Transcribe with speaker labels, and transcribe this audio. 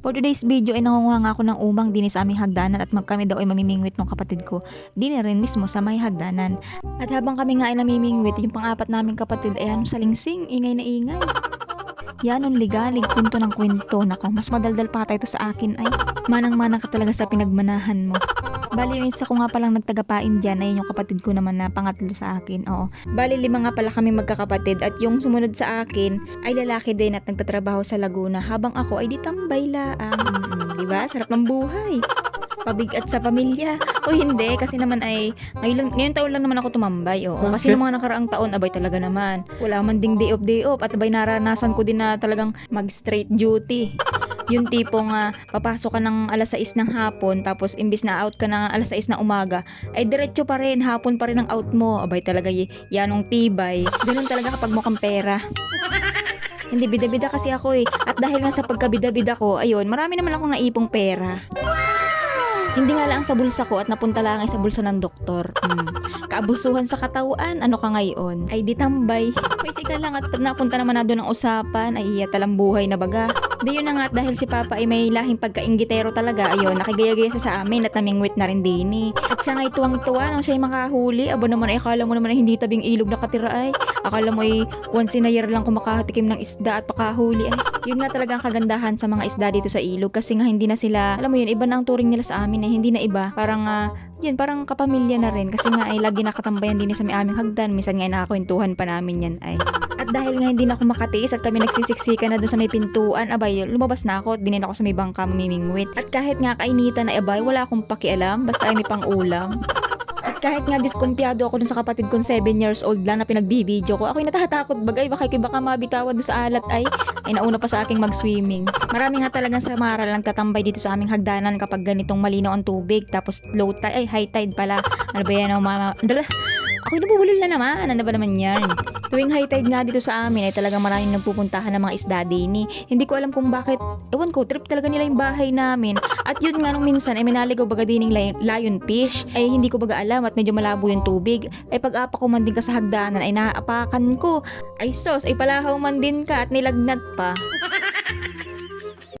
Speaker 1: For today's video ay nangunguha nga ako ng umang din sa aming hagdanan at magkami daw ay mamimingwit ng kapatid ko. Din rin mismo sa may hagdanan. At habang kami nga ay namimingwit, yung pang-apat naming kapatid ay ano sa lingsing, ingay na ingay. Yan ang ligalig, kwento ng kwento. Nako, mas madaldal pa tayo to sa akin ay. Manang-mana ka talaga sa pinagmanahan mo. Bali yung isa ko nga palang nagtagapain dyan ay yung kapatid ko naman na pangatlo sa akin. Oo. Bali lima nga pala kami magkakapatid at yung sumunod sa akin ay lalaki din at nagtatrabaho sa Laguna habang ako ay di tambay laang. Mm, di ba? Sarap ng buhay. Pabigat sa pamilya. O hindi, kasi naman ay ngayon, ngayon taon lang naman ako tumambay. Oo. Kasi
Speaker 2: Okay.
Speaker 1: nung mga nakaraang taon, abay talaga naman. Wala man ding day off, day off. At abay naranasan ko din na talagang mag-straight duty. Yung tipong ah, papasok ka ng alas 6 ng hapon tapos imbis na out ka ng alas 6 ng umaga ay diretso pa rin hapon pa rin ang out mo abay talaga y- yanong tibay ganun talaga kapag mukhang pera hindi bida-bida kasi ako eh at dahil nga sa pagkabida-bida ko ayun marami naman akong naipong pera hindi nga lang sa bulsa ko at napunta lang ay sa bulsa ng doktor. Hmm. Kaabusuhan sa katawan, ano ka ngayon? Ay di tambay. Wait, teka lang at napunta naman na doon ang usapan, ay iya talang buhay na baga. Di yun na nga dahil si Papa ay may lahing pagkaingitero talaga, ayun, nakigaya-gaya siya sa amin at namingwit na rin din eh. At siya nga ay tuwang-tuwa nang siya ay makahuli. Abo naman ay akala mo naman ay hindi tabing ilog nakatira ay. Akala mo ay once in a year lang kumakatikim ng isda at pakahuli ay. Yun nga talaga ang kagandahan sa mga isda dito sa ilog kasi nga hindi na sila, alam mo yun, iba na ang turing nila sa amin eh, hindi na iba. Parang, ah, yun, parang kapamilya na rin kasi nga ay lagi nakatambayan din sa may aming hagdan. Minsan nga ay nakakwentuhan pa namin yan ay. Dahil nga hindi na ako makatiis at kami nagsisiksikan na doon sa may pintuan, abay, lumabas na ako at dinin ako sa may bangka mamimingwit. At kahit nga kainitan na abay, wala akong pakialam, basta ay may pang ulam. At kahit nga diskumpiyado ako dun sa kapatid kong 7 years old lang na pinagbibideo ko, ako'y natatakot bagay, baka baka mabitawan doon sa alat ay, ay nauna pa sa aking mag-swimming. Marami nga talagang samara lang tatambay dito sa aming hagdanan kapag ganitong malinaw ang tubig, tapos low tide, ay high tide pala. Ano ba yan, oh, mama? Dala, ako'y nabubulol na naman, ano ba naman yan? Tuwing high tide nga dito sa amin ay talagang maraming nagpupuntahan ng mga isda din eh. Hindi ko alam kung bakit, ewan ko, trip talaga nila yung bahay namin. At yun nga nung minsan ay minaligaw baga dining lion, lion fish. Ay hindi ko baga alam at medyo malabo yung tubig. Ay pag-apa ko man din ka sa hagdanan ay naaapakan ko. Ay sos, ay palahaw man din ka at nilagnat pa.